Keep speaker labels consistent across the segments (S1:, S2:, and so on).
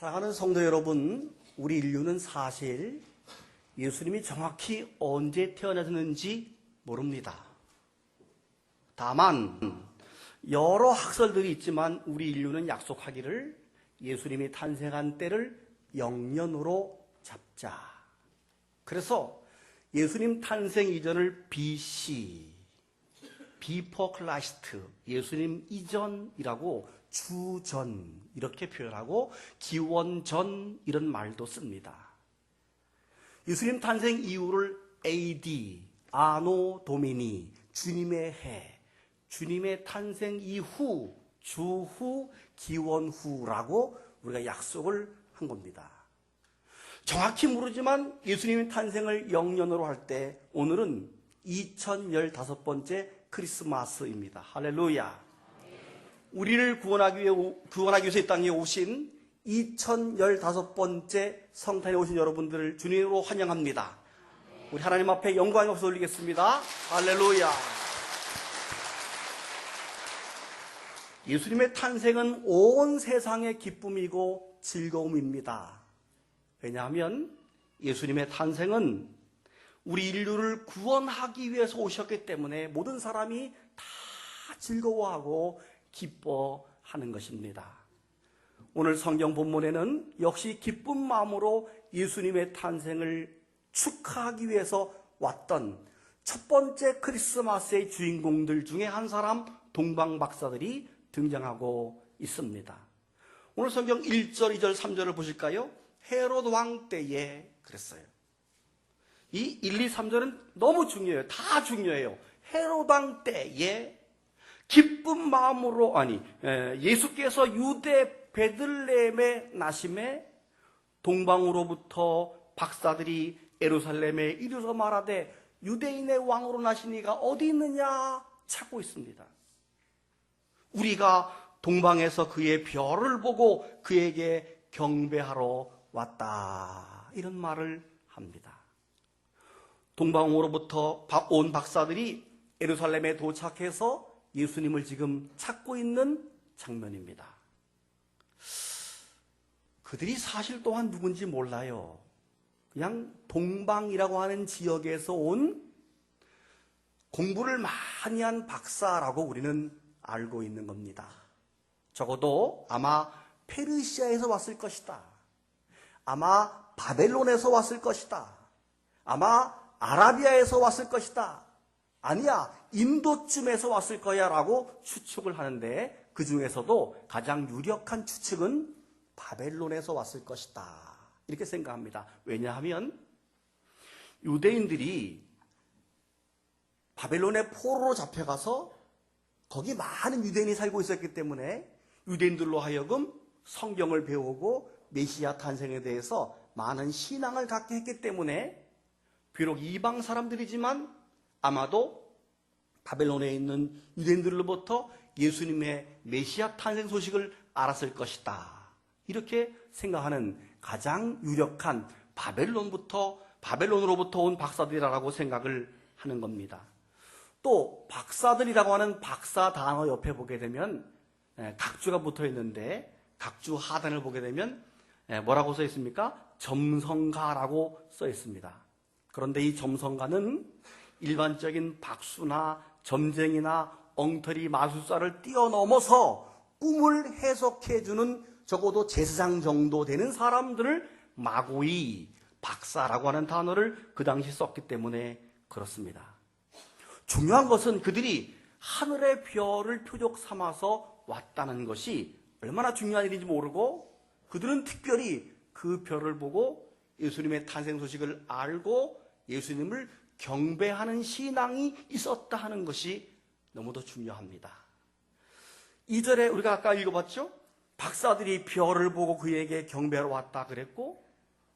S1: 사랑하는 성도 여러분, 우리 인류는 사실 예수님이 정확히 언제 태어나셨는지 모릅니다. 다만 여러 학설들이 있지만 우리 인류는 약속하기를 예수님이 탄생한 때를 영년으로 잡자. 그래서 예수님 탄생 이전을 BC, Before Christ, 예수님 이전이라고 주전 이렇게 표현하고 기원전 이런 말도 씁니다. 예수님 탄생 이후를 AD, 아노 도미니, 주님의 해, 주님의 탄생 이후, 주후, 기원후라고 우리가 약속을 한 겁니다. 정확히 모르지만 예수님의 탄생을 영년으로 할 때 오늘은 2015번째 크리스마스입니다. 할렐루야. 우리를 구원하기 위해, 구원하기 위해서 이 땅에 오신 2015번째 성탄에 오신 여러분들을 주님으로 환영합니다. 우리 하나님 앞에 영광의 박수 올리겠습니다. 할렐루야. 예수님의 탄생은 온 세상의 기쁨이고 즐거움입니다. 왜냐하면 예수님의 탄생은 우리 인류를 구원하기 위해서 오셨기 때문에 모든 사람이 다 즐거워하고 기뻐하는 것입니다. 오늘 성경 본문에는 역시 기쁜 마음으로 예수님의 탄생을 축하하기 위해서 왔던 첫 번째 크리스마스의 주인공들 중에 한 사람 동방 박사들이 등장하고 있습니다. 오늘 성경 1절, 2절, 3절을 보실까요? 헤롯 왕 때에 그랬어요. 이 1, 2, 3절은 너무 중요해요. 다 중요해요. 헤롯 왕 때에 기쁜 마음으로 아니 예수께서 유대 베들레헴에 나심에 동방으로부터 박사들이 에루살렘에 이르러 말하되 유대인의 왕으로 나시니가 어디 있느냐 찾고 있습니다. 우리가 동방에서 그의 별을 보고 그에게 경배하러 왔다. 이런 말을 합니다. 동방으로부터 온 박사들이 에루살렘에 도착해서 예수님을 지금 찾고 있는 장면입니다. 그들이 사실 또한 누군지 몰라요. 그냥 동방이라고 하는 지역에서 온 공부를 많이 한 박사라고 우리는 알고 있는 겁니다. 적어도 아마 페르시아에서 왔을 것이다. 아마 바벨론에서 왔을 것이다. 아마 아라비아에서 왔을 것이다. 아니야, 인도쯤에서 왔을 거야 라고 추측을 하는데 그 중에서도 가장 유력한 추측은 바벨론에서 왔을 것이다. 이렇게 생각합니다. 왜냐하면 유대인들이 바벨론의 포로로 잡혀가서 거기 많은 유대인이 살고 있었기 때문에 유대인들로 하여금 성경을 배우고 메시아 탄생에 대해서 많은 신앙을 갖게 했기 때문에 비록 이방 사람들이지만 아마도 바벨론에 있는 유대인들로부터 예수님의 메시아 탄생 소식을 알았을 것이다. 이렇게 생각하는 가장 유력한 바벨론부터 바벨론으로부터 온 박사들이라고 생각을 하는 겁니다. 또 박사들이라고 하는 박사 단어 옆에 보게 되면 예, 각주가 붙어 있는데 각주 하단을 보게 되면 예, 뭐라고 써 있습니까? 점성가라고 써 있습니다. 그런데 이 점성가는 일반적인 박수나 점쟁이나 엉터리 마술사를 뛰어넘어서 꿈을 해석해주는 적어도 제사장 정도 되는 사람들을 마고이 박사라고 하는 단어를 그 당시 썼기 때문에 그렇습니다. 중요한 것은 그들이 하늘의 별을 표적 삼아서 왔다는 것이 얼마나 중요한 일인지 모르고 그들은 특별히 그 별을 보고 예수님의 탄생 소식을 알고 예수님을 경배하는 신앙이 있었다 하는 것이 너무도 중요합니다. 2절에 우리가 아까 읽어봤죠? 박사들이 별을 보고 그에게 경배하러 왔다 그랬고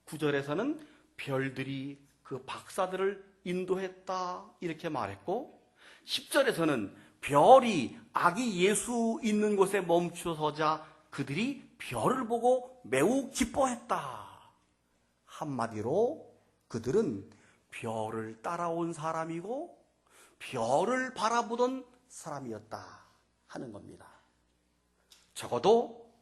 S1: 9절에서는 별들이 그 박사들을 인도했다 이렇게 말했고 10절에서는 별이 아기 예수 있는 곳에 멈추서자 그들이 별을 보고 매우 기뻐했다. 한마디로 그들은 별을 따라온 사람이고 별을 바라보던 사람이었다 하는 겁니다. 적어도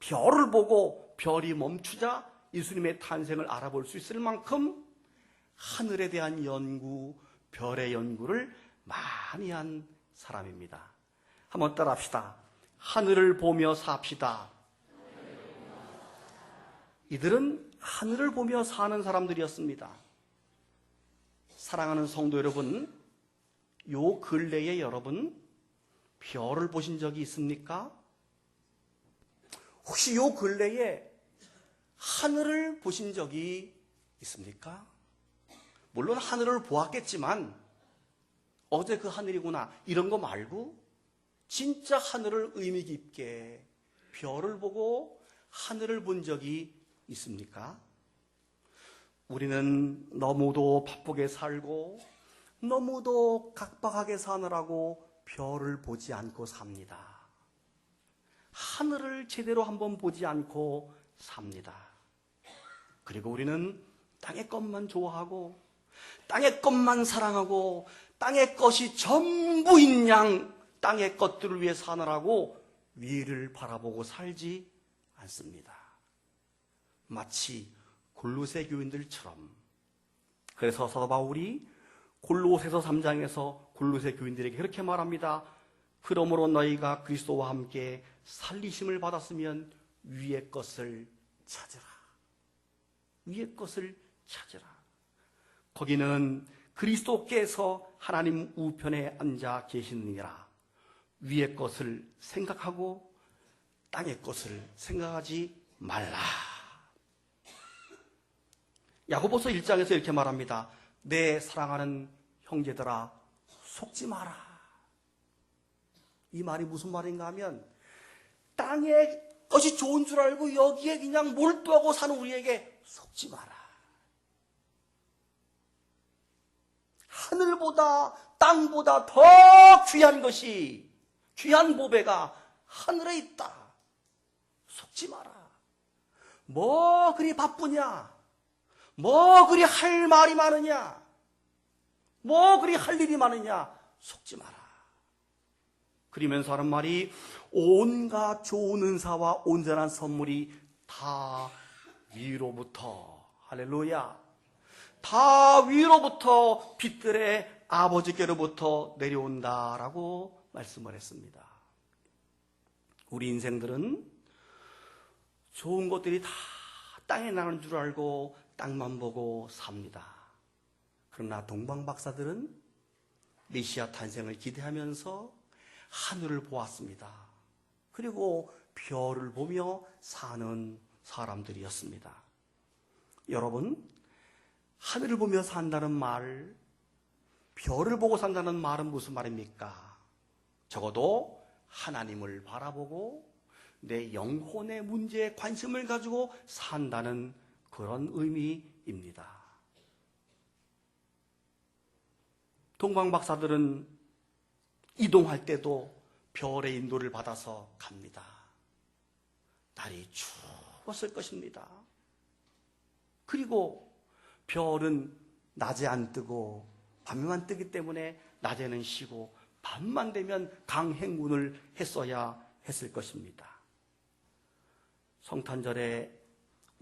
S1: 별을 보고 별이 멈추자 예수님의 탄생을 알아볼 수 있을 만큼 하늘에 대한 연구, 별의 연구를 많이 한 사람입니다. 한번 따라 합시다. 하늘을 보며 삽시다. 이들은 하늘을 보며 사는 사람들이었습니다. 사랑하는 성도 여러분, 요 근래에 여러분 별을 보신 적이 있습니까? 혹시 요 근래에 하늘을 보신 적이 있습니까? 물론 하늘을 보았겠지만 어제 그 하늘이구나 이런 거 말고 진짜 하늘을 의미 깊게 별을 보고 하늘을 본 적이 있습니까? 우리는 너무도 바쁘게 살고 너무도 각박하게 사느라고 별을 보지 않고 삽니다. 하늘을 제대로 한번 보지 않고 삽니다. 그리고 우리는 땅의 것만 좋아하고 땅의 것만 사랑하고 땅의 것이 전부인 양 땅의 것들을 위해 사느라고 위를 바라보고 살지 않습니다. 마치 골로새 교인들처럼 그래서 사도 바울이 골로새서 3장에서 골로새 교인들에게 그렇게 말합니다. 그러므로 너희가 그리스도와 함께 살리심을 받았으면 위의 것을 찾으라. 위의 것을 찾으라. 거기는 그리스도께서 하나님 우편에 앉아 계시느니라. 위의 것을 생각하고 땅의 것을 생각하지 말라. 야고보서 1장에서 이렇게 말합니다. 내 사랑하는 형제들아 속지 마라. 이 말이 무슨 말인가 하면 땅의 것이 좋은 줄 알고 여기에 그냥 몰두하고 사는 우리에게 속지 마라. 하늘보다 땅보다 더 귀한 것이 귀한 보배가 하늘에 있다. 속지 마라. 뭐 그리 바쁘냐? 뭐 그리 할 말이 많으냐? 뭐 그리 할 일이 많으냐? 속지 마라. 그러면서 하는 말이 온갖 좋은 은사와 온전한 선물이 다 위로부터 할렐루야 다 위로부터 빛들의 아버지께로부터 내려온다라고 말씀을 했습니다. 우리 인생들은 좋은 것들이 다 땅에 나는 줄 알고 땅만 보고 삽니다. 그러나 동방 박사들은 메시아 탄생을 기대하면서 하늘을 보았습니다. 그리고 별을 보며 사는 사람들이었습니다. 여러분, 하늘을 보며 산다는 말, 별을 보고 산다는 말은 무슨 말입니까? 적어도 하나님을 바라보고 내 영혼의 문제에 관심을 가지고 산다는 그런 의미입니다. 동방 박사들은 이동할 때도 별의 인도를 받아서 갑니다. 날이 추웠을 것입니다. 그리고 별은 낮에 안 뜨고 밤에만 뜨기 때문에 낮에는 쉬고 밤만 되면 강행군을 했어야 했을 것입니다. 성탄절에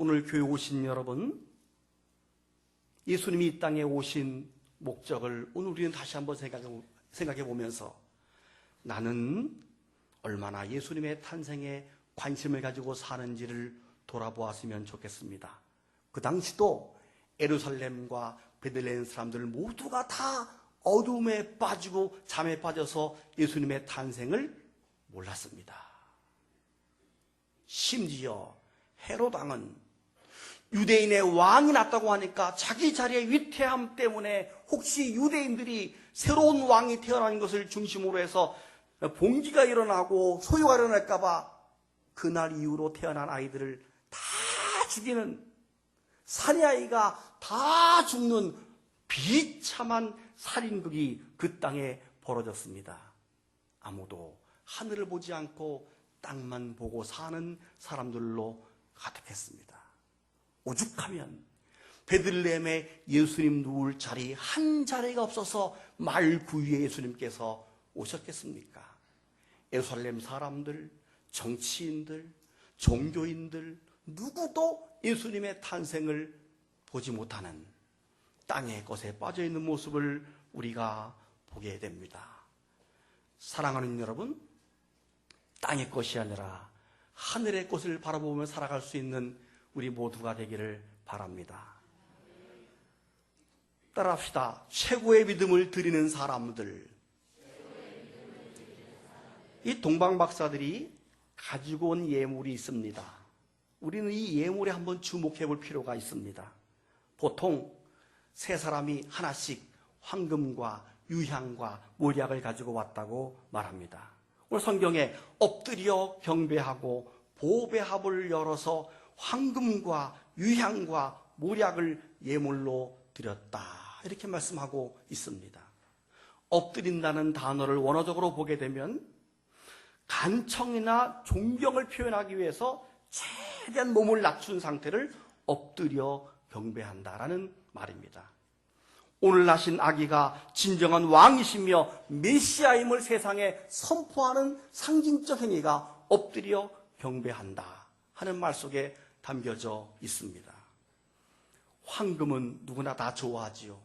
S1: 오늘 교회 오신 여러분, 예수님이 이 땅에 오신 목적을 오늘 우리는 다시 한번 생각해 보면서 나는 얼마나 예수님의 탄생에 관심을 가지고 사는지를 돌아보았으면 좋겠습니다. 그 당시도 에루살렘과 베들레헴 사람들 모두가 다 어둠에 빠지고 잠에 빠져서 예수님의 탄생을 몰랐습니다. 심지어 헤로당은 유대인의 왕이 났다고 하니까 자기 자리의 위태함 때문에 혹시 유대인들이 새로운 왕이 태어난 것을 중심으로 해서 봉기가 일어나고 소요가 일어날까봐 그날 이후로 태어난 아이들을 다 죽이는 사내 아이가 다 죽는 비참한 살인극이 그 땅에 벌어졌습니다. 아무도 하늘을 보지 않고 땅만 보고 사는 사람들로 가득했습니다. 오죽하면 베들레헴에 예수님 누울 자리 한 자리가 없어서 말 구유에 예수님께서 오셨겠습니까? 예루살렘 사람들, 정치인들, 종교인들, 누구도 예수님의 탄생을 보지 못하는 땅의 것에 빠져 있는 모습을 우리가 보게 됩니다. 사랑하는 여러분, 땅의 것이 아니라 하늘의 것을 바라보며 살아갈 수 있는 우리 모두가 되기를 바랍니다. 따라합시다. 최고의 믿음을 드리는 사람들. 이 동방 박사들이 가지고 온 예물이 있습니다. 우리는 이 예물에 한번 주목해 볼 필요가 있습니다. 보통 세 사람이 하나씩 황금과 유향과 몰약을 가지고 왔다고 말합니다. 오늘 성경에 엎드려 경배하고 보배합을 열어서 황금과 유향과 몰약을 예물로 드렸다. 이렇게 말씀하고 있습니다. 엎드린다는 단어를 원어적으로 보게 되면 간청이나 존경을 표현하기 위해서 최대한 몸을 낮춘 상태를 엎드려 경배한다라는 말입니다. 오늘 나신 아기가 진정한 왕이시며 메시아임을 세상에 선포하는 상징적 행위가 엎드려 경배한다 하는 말 속에 담겨져 있습니다. 황금은 누구나 다 좋아하지요.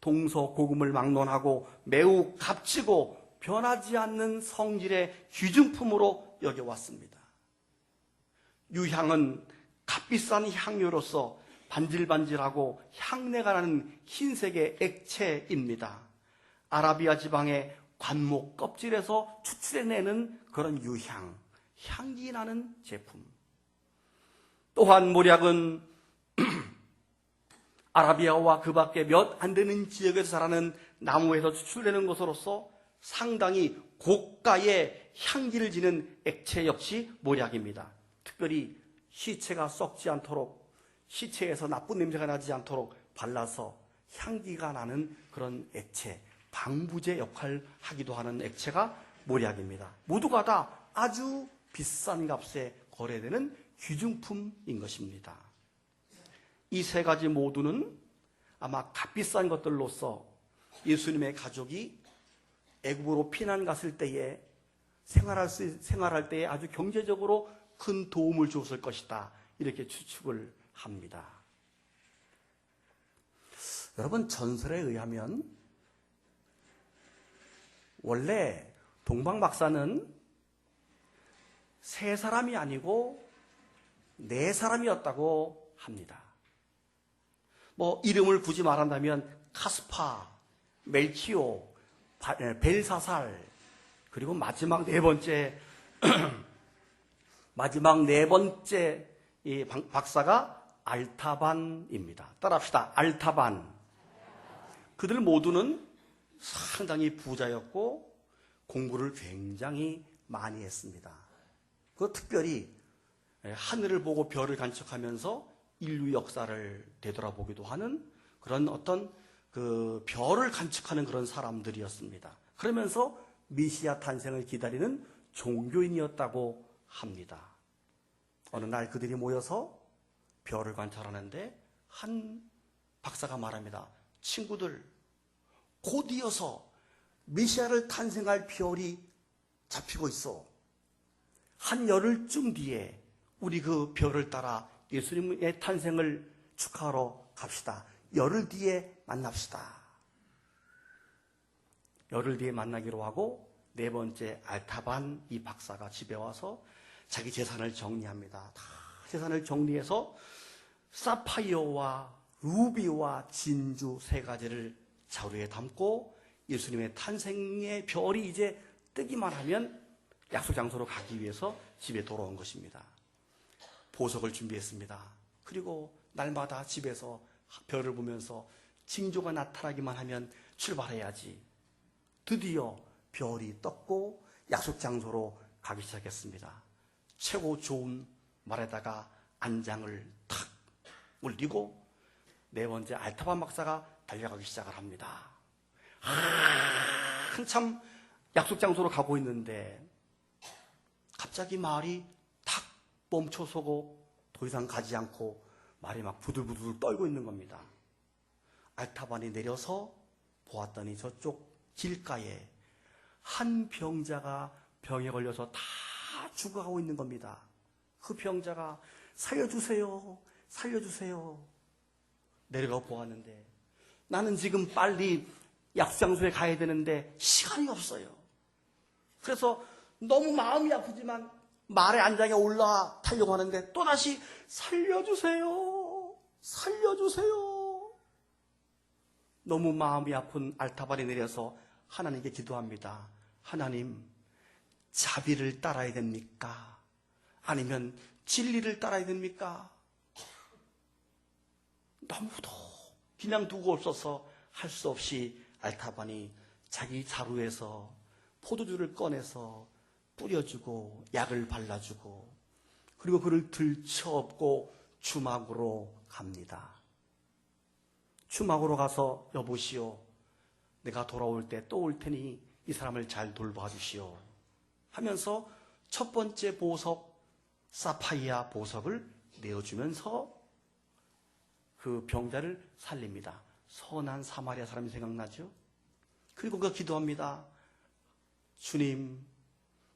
S1: 동서 고금을 막론하고 매우 값지고 변하지 않는 성질의 귀중품으로 여겨왔습니다. 유향은 값비싼 향료로서 반질반질하고 향내가 나는 흰색의 액체입니다. 아라비아 지방의 관목 껍질에서 추출해내는 그런 유향, 향기 나는 제품. 또한 모략은 아라비아와 그 밖에 몇 안 되는 지역에서 자라는 나무에서 추출되는 것으로서 상당히 고가의 향기를 지는 액체 역시 모략입니다. 특별히 시체가 썩지 않도록 시체에서 나쁜 냄새가 나지 않도록 발라서 향기가 나는 그런 액체, 방부제 역할을 하기도 하는 액체가 모략입니다. 모두가 다 아주 비싼 값에 거래되는 귀중품인 것입니다. 이 세 가지 모두는 아마 값비싼 것들로서 예수님의 가족이 애굽으로 피난 갔을 때에 생활할 수, 생활할 때에 아주 경제적으로 큰 도움을 줬을 것이다. 이렇게 추측을 합니다. 여러분 전설에 의하면 원래 동방 박사는 세 사람이 아니고 네 사람이었다고 합니다. 뭐 이름을 굳이 말한다면 카스파, 멜치오, 벨사살 그리고 마지막 네 번째 마지막 네 번째 이 박사가 알타반입니다. 따라합시다. 알타반. 그들 모두는 상당히 부자였고 공부를 굉장히 많이 했습니다. 그 특별히 하늘을 보고 별을 관측하면서 인류 역사를 되돌아보기도 하는 그런 어떤 그 별을 관측하는 그런 사람들이었습니다. 그러면서 미시아 탄생을 기다리는 종교인이었다고 합니다. 어느 날 그들이 모여서 별을 관찰하는데 한 박사가 말합니다. 친구들, 곧 이어서 메시아를 탄생할 별이 잡히고 있어. 한 열흘쯤 뒤에 우리 그 별을 따라 예수님의 탄생을 축하하러 갑시다. 열흘 뒤에 만납시다. 열흘 뒤에 만나기로 하고 네 번째 알타반 이 박사가 집에 와서 자기 재산을 정리합니다. 다 재산을 정리해서 사파이어와 루비와 진주 세 가지를 자루에 담고 예수님의 탄생의 별이 이제 뜨기만 하면 약속 장소로 가기 위해서 집에 돌아온 것입니다. 보석을 준비했습니다. 그리고 날마다 집에서 별을 보면서 징조가 나타나기만 하면 출발해야지. 드디어 별이 떴고 약속 장소로 가기 시작했습니다. 최고 좋은 말에다가 안장을 탁 올리고 네 번째 알타반 박사가 달려가기 시작을 합니다. 한참 약속 장소로 가고 있는데 갑자기 말이 탁 멈춰서고 더 이상 가지 않고 말이 막 부들부들 떨고 있는 겁니다. 알타반이 내려서 보았더니 저쪽 길가에 한 병자가 병에 걸려서 다 죽어가고 있는 겁니다. 그 병자가 살려주세요. 살려주세요. 내려가 보았는데 나는 지금 빨리 약수장소에 가야 되는데 시간이 없어요. 그래서 너무 마음이 아프지만 말의 안장에 올라타려고 하는데 또다시 살려주세요. 살려주세요. 너무 마음이 아픈 알타발에 내려서 하나님께 기도합니다. 하나님, 자비를 따라야 됩니까? 아니면 진리를 따라야 됩니까? 너무도 그냥 두고 없어서 할 수 없이 알타반이 자기 자루에서 포도주를 꺼내서 뿌려주고 약을 발라주고 그리고 그를 들쳐업고 주막으로 갑니다. 주막으로 가서 여보시오 내가 돌아올 때 또 올 테니 이 사람을 잘 돌봐 주시오 하면서 첫 번째 보석 사파이아 보석을 내어주면서 그 병자를 살립니다. 선한 사마리아 사람이 생각나죠? 그리고 그 기도합니다. 주님,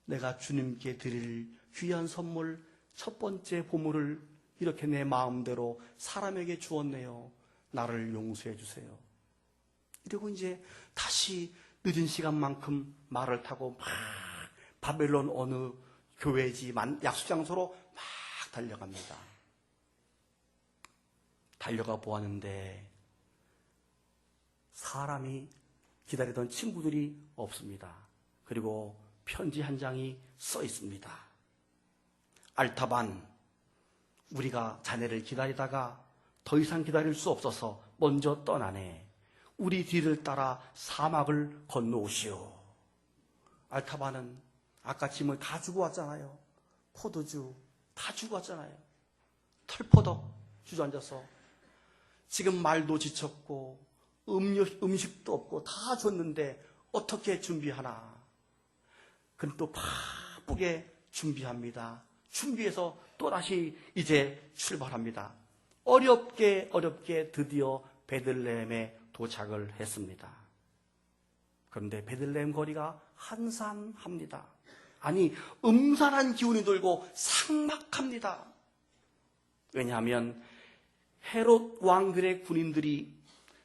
S1: 내가 주님께 드릴 귀한 선물, 첫 번째 보물을 이렇게 내 마음대로 사람에게 주었네요. 나를 용서해 주세요. 이러고 이제 다시 늦은 시간만큼 말을 타고 막 바벨론 어느 교회지 약수 장소로 막 달려갑니다. 달려가 보았는데 사람이 기다리던 친구들이 없습니다. 그리고 편지 한 장이 써 있습니다. 알타반, 우리가 자네를 기다리다가 더 이상 기다릴 수 없어서 먼저 떠나네. 우리 뒤를 따라 사막을 건너오시오. 알타반은 아까 짐을 다 주고 왔잖아요. 포도주 다 주고 왔잖아요. 털포덕 주저앉아서 지금 말도 지쳤고 음료, 음식도 없고 다 줬는데 어떻게 준비하나? 그럼 또 바쁘게 준비합니다. 준비해서 또다시 이제 출발합니다. 어렵게 어렵게 드디어 베들레헴에 도착을 했습니다. 그런데 베들레헴 거리가 한산합니다. 아니 음산한 기운이 돌고 삭막합니다. 왜냐하면 헤롯 왕들의 군인들이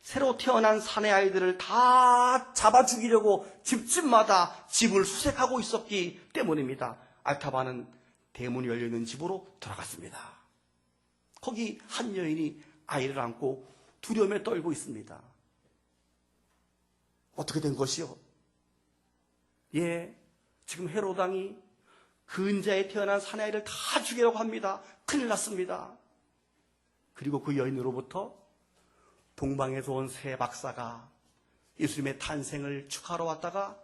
S1: 새로 태어난 사내 아이들을 다 잡아 죽이려고 집집마다 집을 수색하고 있었기 때문입니다. 알타바는 대문이 열려있는 집으로 들어갔습니다. 거기 한 여인이 아이를 안고 두려움에 떨고 있습니다. 어떻게 된 것이요? 예, 지금 헤로당이 근자에 태어난 사내아이를 다 죽이려고 합니다. 큰일 났습니다. 그리고 그 여인으로부터 동방에서 온새 박사가 예수님의 탄생을 축하하러 왔다가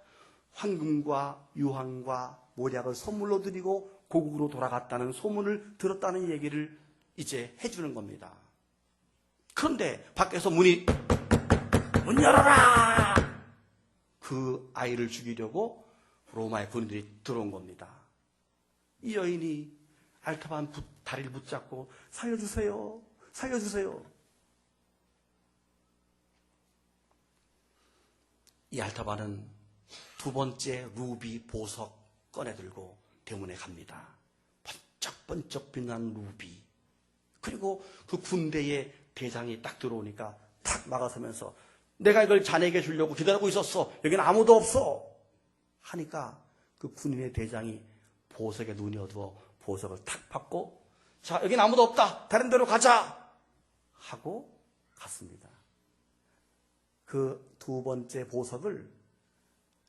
S1: 황금과 유황과 모략을 선물로 드리고 고국으로 돌아갔다는 소문을 들었다는 얘기를 이제 해주는 겁니다. 그런데 밖에서 문이 문 열어라! 그 아이를 죽이려고 로마의 군인들이 들어온 겁니다. 이 여인이 알타반 다리를 붙잡고 살려주세요. 살려주세요. 이 알타바는 두 번째 루비 보석 꺼내들고 대문에 갑니다. 번쩍번쩍 빛난 루비. 그리고 그 군대의 대장이 딱 들어오니까 탁 막아서면서 내가 이걸 자네에게 주려고 기다리고 있었어. 여기는 아무도 없어. 하니까 그 군인의 대장이 보석에 눈이 어두워 보석을 탁 받고 자, 여긴 아무도 없다. 다른 데로 가자. 하고 갔습니다. 그 두 번째 보석을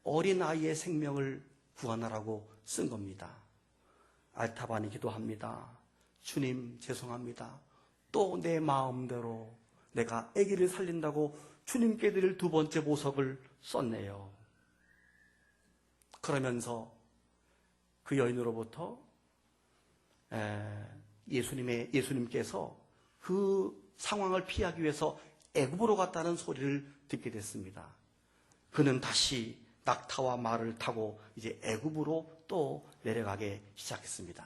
S1: 어린 아이의 생명을 구하느라고 쓴 겁니다. 알타반이 기도합니다. 주님, 죄송합니다. 또 내 마음대로 내가 아기를 살린다고 주님께 드릴 두 번째 보석을 썼네요. 그러면서 그 여인으로부터 예수님의 예수님께서 그 상황을 피하기 위해서 애굽으로 갔다는 소리를 듣게 됐습니다. 그는 다시 낙타와 말을 타고 이제 애굽으로 또 내려가게 시작했습니다.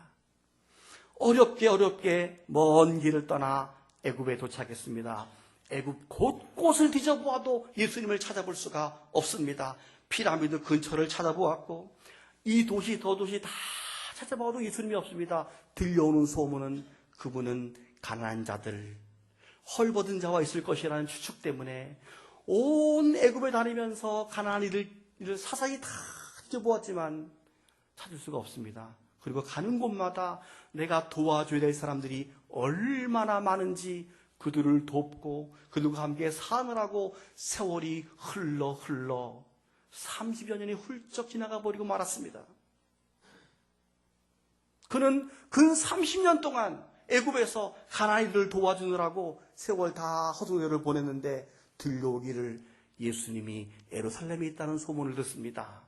S1: 어렵게 어렵게 먼 길을 떠나 애굽에 도착했습니다. 애굽 곳곳을 뒤져보아도 예수님을 찾아볼 수가 없습니다. 피라미드 근처를 찾아보았고 이 도시 저 도시 다 찾아봐도 예수님이 없습니다. 들려오는 소문은 그분은 가난한 자들, 헐벗은 자와 있을 것이라는 추측 때문에 온 애굽에 다니면서 가난한 이들을 사사히 다 뒤져보았지만 찾을 수가 없습니다. 그리고 가는 곳마다 내가 도와줘야 될 사람들이 얼마나 많은지 그들을 돕고 그들과 함께 사느라고 세월이 흘러 흘러 30여 년이 훌쩍 지나가 버리고 말았습니다. 그는 근 30년 동안 애굽에서 가나이들을 도와주느라고 세월 다 허둥대를 보냈는데 들려오기를 예수님이 에루살렘에 있다는 소문을 듣습니다.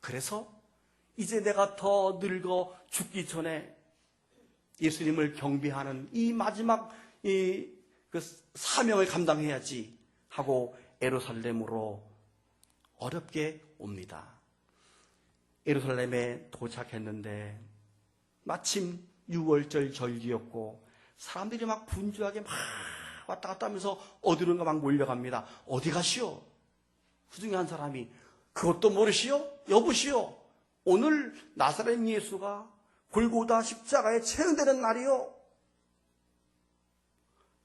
S1: 그래서 이제 내가 더 늙어 죽기 전에 예수님을 경배하는 이 마지막 이 그 사명을 감당해야지 하고 에루살렘으로 어렵게 옵니다. 예루살렘에 도착했는데 마침 6월절 절기였고 사람들이 막 분주하게 막 왔다 갔다 하면서 어디론가 막 몰려갑니다. 어디 가시오? 그 중에 한 사람이 그것도 모르시오? 여보시오? 오늘 나사렛 예수가 골고다 십자가에 채용되는 날이요.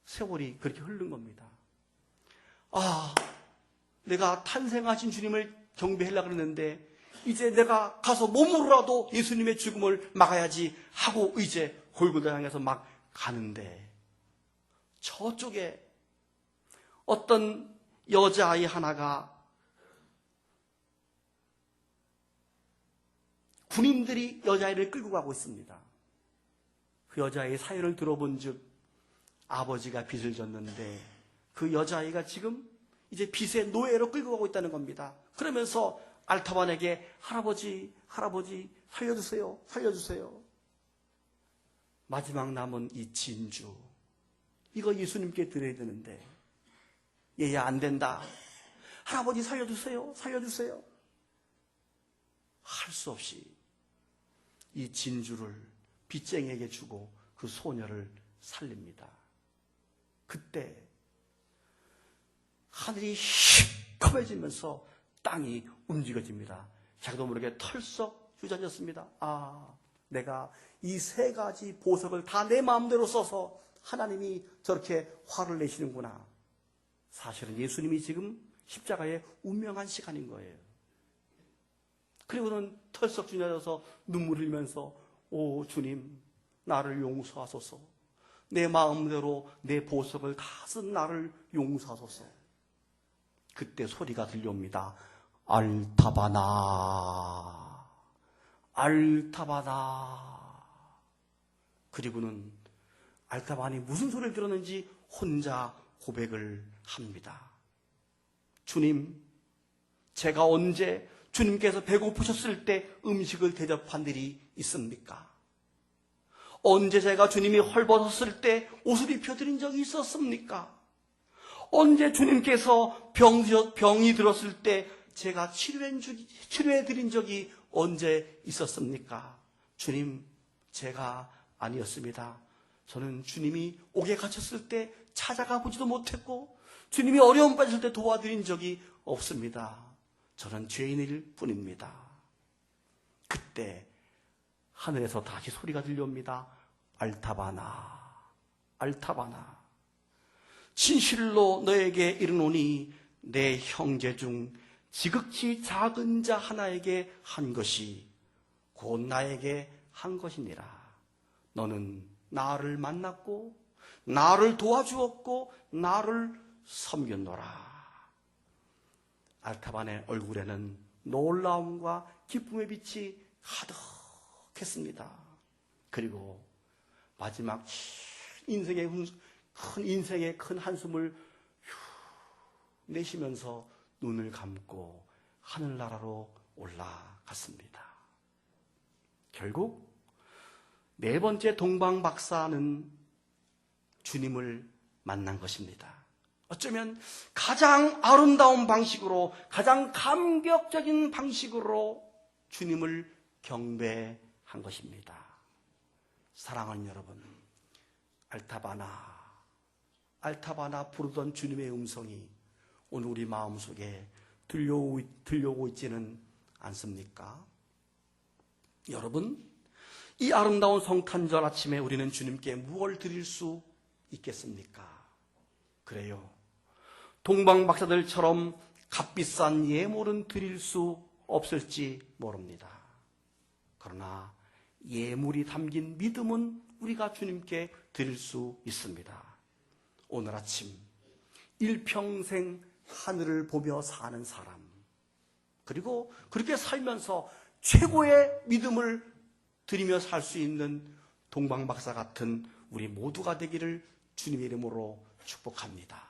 S1: 세월이 그렇게 흐른 겁니다. 아, 내가 탄생하신 주님을 경배하려고 그랬는데 이제 내가 가서 몸으로라도 예수님의 죽음을 막아야지 하고 이제 골고다 향해서 막 가는데 저쪽에 어떤 여자아이 하나가 군인들이 여자아이를 끌고 가고 있습니다. 그 여자아이의 사연을 들어본 즉 아버지가 빚을 졌는데 그 여자아이가 지금 이제 빚의 노예로 끌고 가고 있다는 겁니다. 그러면서 알타반에게 할아버지, 할아버지 살려주세요, 살려주세요. 마지막 남은 이 진주. 이거 예수님께 드려야 되는데 얘야 안 된다. 할아버지 살려주세요, 살려주세요. 할 수 없이 이 진주를 빚쟁이에게 주고 그 소녀를 살립니다. 그때 하늘이 시커매지면서 땅이 움직여집니다. 자기도 모르게 털썩 주저앉았습니다. 아, 내가 이 세 가지 보석을 다 내 마음대로 써서 하나님이 저렇게 화를 내시는구나. 사실은 예수님이 지금 십자가에 운명한 시간인 거예요. 그리고는 털썩 주저앉아서 눈물 흘리면서 오 주님 나를 용서하소서. 내 마음대로 내 보석을 다 쓴 나를 용서하소서. 그때 소리가 들려옵니다. 알타바나, 알타바나. 그리고는 알타바니 무슨 소리를 들었는지 혼자 고백을 합니다. 주님, 제가 언제 주님께서 배고프셨을 때 음식을 대접한 일이 있습니까? 언제 제가 주님이 헐벗었을 때 옷을 입혀드린 적이 있었습니까? 언제 주님께서 병, 병이 들었을 때 제가 치료해 드린 적이 언제 있었습니까? 주님, 제가 아니었습니다. 저는 주님이 옥에 갇혔을 때 찾아가 보지도 못했고, 주님이 어려움 빠졌을 때 도와드린 적이 없습니다. 저는 죄인일 뿐입니다. 그때 하늘에서 다시 소리가 들려옵니다. 알타바나, 알타바나. 진실로 너에게 이르노니 내 형제 중 지극히 작은 자 하나에게 한 것이 곧 나에게 한 것이니라. 너는 나를 만났고 나를 도와주었고 나를 섬겼노라. 알타반의 얼굴에는 놀라움과 기쁨의 빛이 가득했습니다. 그리고 마지막 인생의 큰 인생의 큰 한숨을 내쉬면서 눈을 감고 하늘나라로 올라갔습니다. 결국 네 번째 동방 박사는 주님을 만난 것입니다. 어쩌면 가장 아름다운 방식으로, 가장 감격적인 방식으로 주님을 경배한 것입니다. 사랑하는 여러분, 알타바나, 알타바나 부르던 주님의 음성이 오늘 우리 마음속에 들려오고, 있지는 않습니까? 여러분, 이 아름다운 성탄절 아침에 우리는 주님께 무엇을 드릴 수 있겠습니까? 그래요. 동방 박사들처럼 값비싼 예물은 드릴 수 없을지 모릅니다. 그러나 예물이 담긴 믿음은 우리가 주님께 드릴 수 있습니다. 오늘 아침 일평생 하늘을 보며 사는 사람 그리고 그렇게 살면서 최고의 믿음을 드리며 살 수 있는 동방 박사 같은 우리 모두가 되기를 주님의 이름으로 축복합니다.